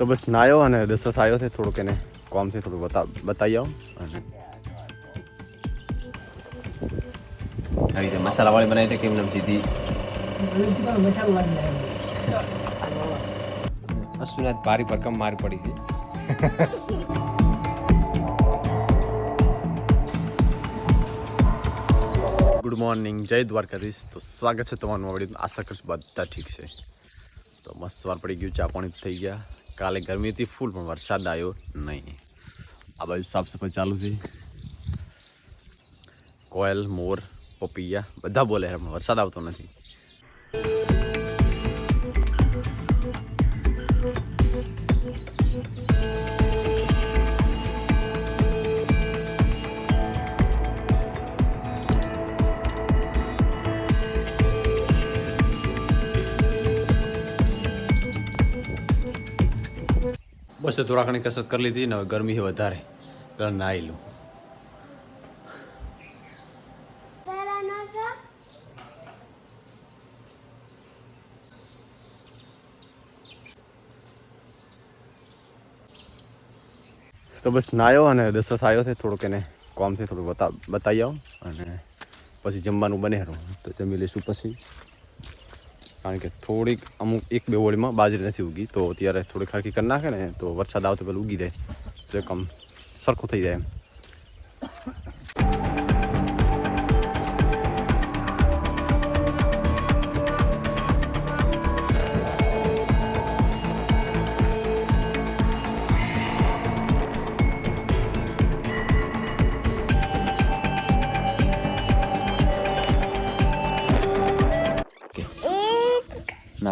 તો બસ નાયો અને દશરથ આવ્યો છે થોડુંક એને કોમથી થોડુંક બતા બતાવી આવો. અને આવી રીતે મસાલાવાળી બનાવી હતી કેમ નામ સીધી? અસુનાથ ભારી ભરકમ માર પડી હતી ગુડ મોર્નિંગ જય દ્વારકાધીશ. તો સ્વાગત છે તમારું નવા આશા કરશું બધા ઠીક છે. તો મસ્ત સવાર પડી ગયું ચા પાણી થઈ ગયા. કાલે ગરમી હતી ફૂલ પણ વરસાદ આવ્યો નહીં. આ બાજુ સાફ સફાઈ ચાલુ છે. કોયલ, મોર, પપૈયા બધા બોલે વરસાદ આવતો નથી. તો થોડા ઘણી કસરત કરી લીધી ને ગરમી વધારે. પેલા નાહી લઉં. તો બસ નાયો અને દશરથ આવ્યો છે થોડુંક એને કોમથી થોડુંક બતા બતાવી આવો અને પછી જમવાનું બને રહું. તો જમી લઈશું પછી. કારણ કે થોડીક અમુક એક બે હોળીમાં બાજરી નથી ઉગી. તો અત્યારે થોડીક હરકી કરી નાખે ને તો વરસાદ આવતો પેલું ઉગી જાય. તો કમ સરખું થઈ જાય એમ.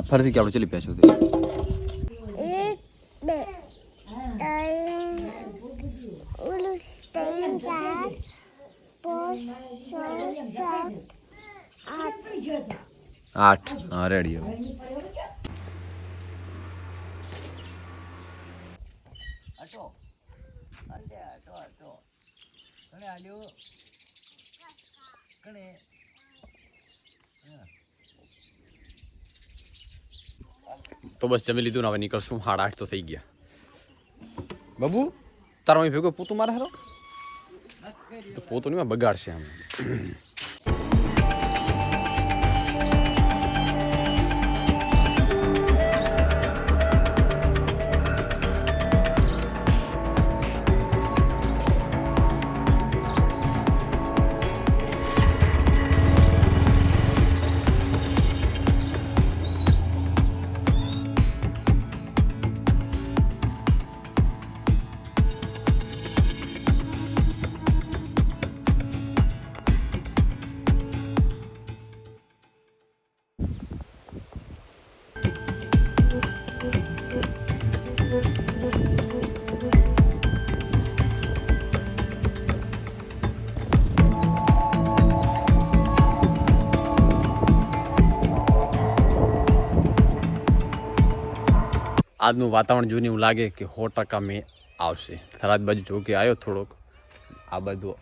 ફરીથી કે આપણે ચલી પેશું તે એક બે ત્રણ ઓલું ત્રણ ચાર પાંચ છ સાત આઠ આઠ હા રેડી હવે તો બસ જમી લીધું ને હવે નીકળશું. સાડા આઠ તો થઈ ગયા. બાબુ તારો અહીં ભેગો પોતું મારે હારો? પોતું નહીં બગાડશે આમ. આજનું વાતાવરણ જોઈને એવું લાગે કે સો ટકા મેં આવશે. થરાદ બાજુ જોકે આવ્યો થોડોક. આ બધું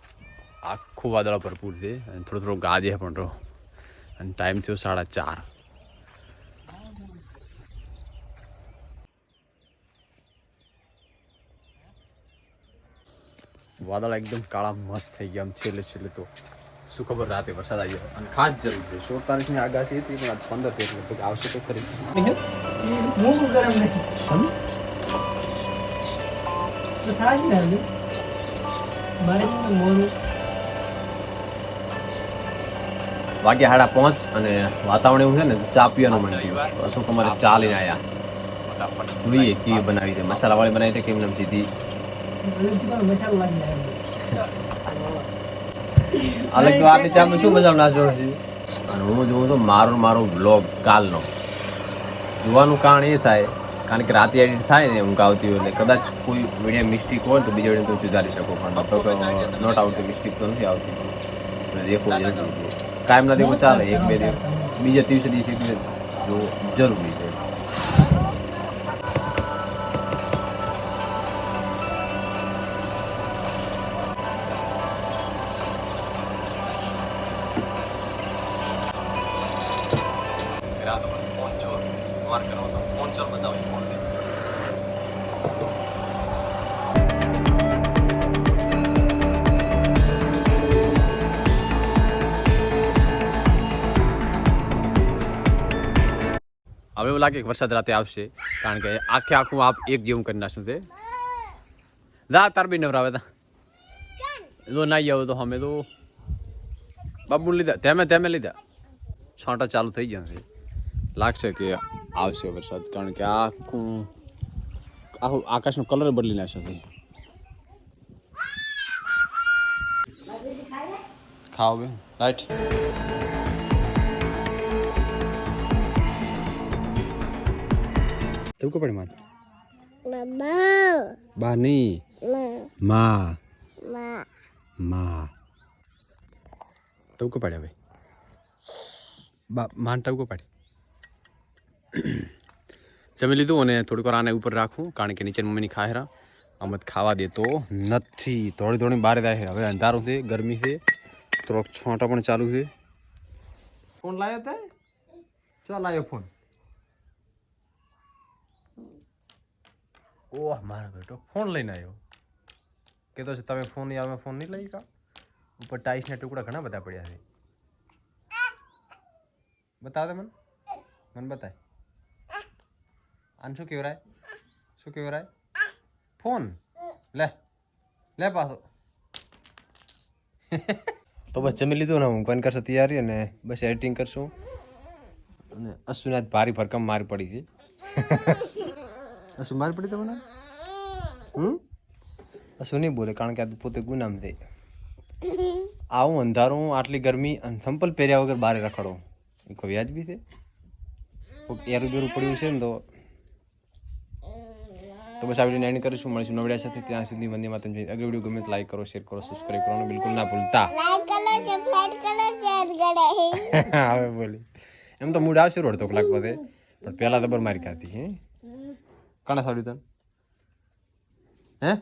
આખું વાદળા ભરપૂર છે અને થોડો થોડો ગાજે પણ રહો. અને ટાઈમ થયો સાડા ચાર. વાદળ એકદમ કાળા મસ્ત થઈ ગયા આમ છેલ્લે છેલ્લે તો. શું ખબર રાતે વરસાદ આવી જાય અને ખાસ જરૂર છે સોળ તારીખની આગાહી હતી પણ પંદર તારીખ લગભગ આવશે તો ખરી. વાગ્યા હાડા પહોંચ અને વાતાવરણ એવું છે ને ચા પીવાનું મન થયું. તો અશોક અમારે ચા લઈને આવ્યા જોઈએ કેવી બનાવી છે મસાલાવાળી બનાવી છે કેમ નથી સીધી અલગ તો આ પિક્ચરમાં શું મસાલો નાખ્યો છે? અને હું જોઉં તો મારો મારો બ્લોગ કાલનો. જોવાનું કારણ એ થાય કારણ કે રાતે એડિટ થાય ને ઊંઘ આવતી હોય એટલે કદાચ કોઈ મીડિયા મિસ્ટેક હોય તો બીજા વીડિયો તો સુધારી શકો પણ તો નોટ આવતી મિસ્ટેક તો નથી આવતી. તો દેખો કાયમ ના દેખો ચાલે એક બે દિવસ. બીજા દિવસે દિવસે જરૂરી બે જો એવું લાગે કે વરસાદ રાતે આવશે, કારણ કે આખે આખું આપ એક જેવું કરી નાખશું તે. જા, તાર બી નવરાવે તા જો ના આવો તો અમે તો બાબુ લીધા તેમે તેમે લીધા. છાંટા ચાલુ થઈ ગયા છે. લાગશે કે આવશે વરસાદ, કારણ કે આખું આખું આકાશનો કલર બદલી નાખશે બે લાઈટ. તું કો પડી માન. બા નહીં. મા. મા. ટવકો પાડે હવે. બા માન ટવકો પાડે જમી લીધું અને થોડીક વાર આને ઉપર રાખું કારણ કે નીચે મમ્મીની ખાહેરા. અમત ખાવા દેતો નથી. થોડી થોડી બહાર જાય હવે અંધારું છે ગરમી છે. થોડોક છોટા પણ ચાલુ છે. ફોન લાવ્યો તે? ચાલ લાવ્યો ફોન? ઓહ, મારો બેટો ફોન લઈને આવ્યો. કહેતો છે, તમે ફોન નહીં અમે ફોન નહીં લઈ કા? ઉપર ટાઈસના ટુકડા ઘણા બધા પડ્યા છે. બતાવ દે મને. મને બતાય. આને શું કહેવરાય? શું કહેવરાય? ફોન. લે લે પાછો. તો બસ જમી લીધું ને હું કરશે તૈયારી અને બસ એડિટિંગ કરશું. અને અશ્વિનાથ ભારી ભરકમ મારી પડી છે અશ્વિન મારી પડી તમને? હમ? શું નહીં બોલે કારણ કે આ પોતે ગુનામ છે. આવું અંધારું આટલી ગરમી અને સંપલ પહેર્યા વગર બહાર રખડો. એ કોઈ વ્યાજબી છે? કોઈક એરું બેરું પડ્યું છે ને તો? તો બસ આ વીડિયો એન્ડ કરીશું. મળીશું નવડિયા સાથે. ત્યાં સુધી વંદે માતરમ. જય અગર વીડિયો ગમે તો લાઈક કરો શેર કરો સબસ્ક્રાઈબ કરવાનું બિલકુલ ના ભૂલતા. હવે બોલી. એમ તો મૂડ આવશે રોડ તો કલાક પછી પણ પહેલા તો બર મારી ખાતી હે? કાણા સાડ્યું તને હે?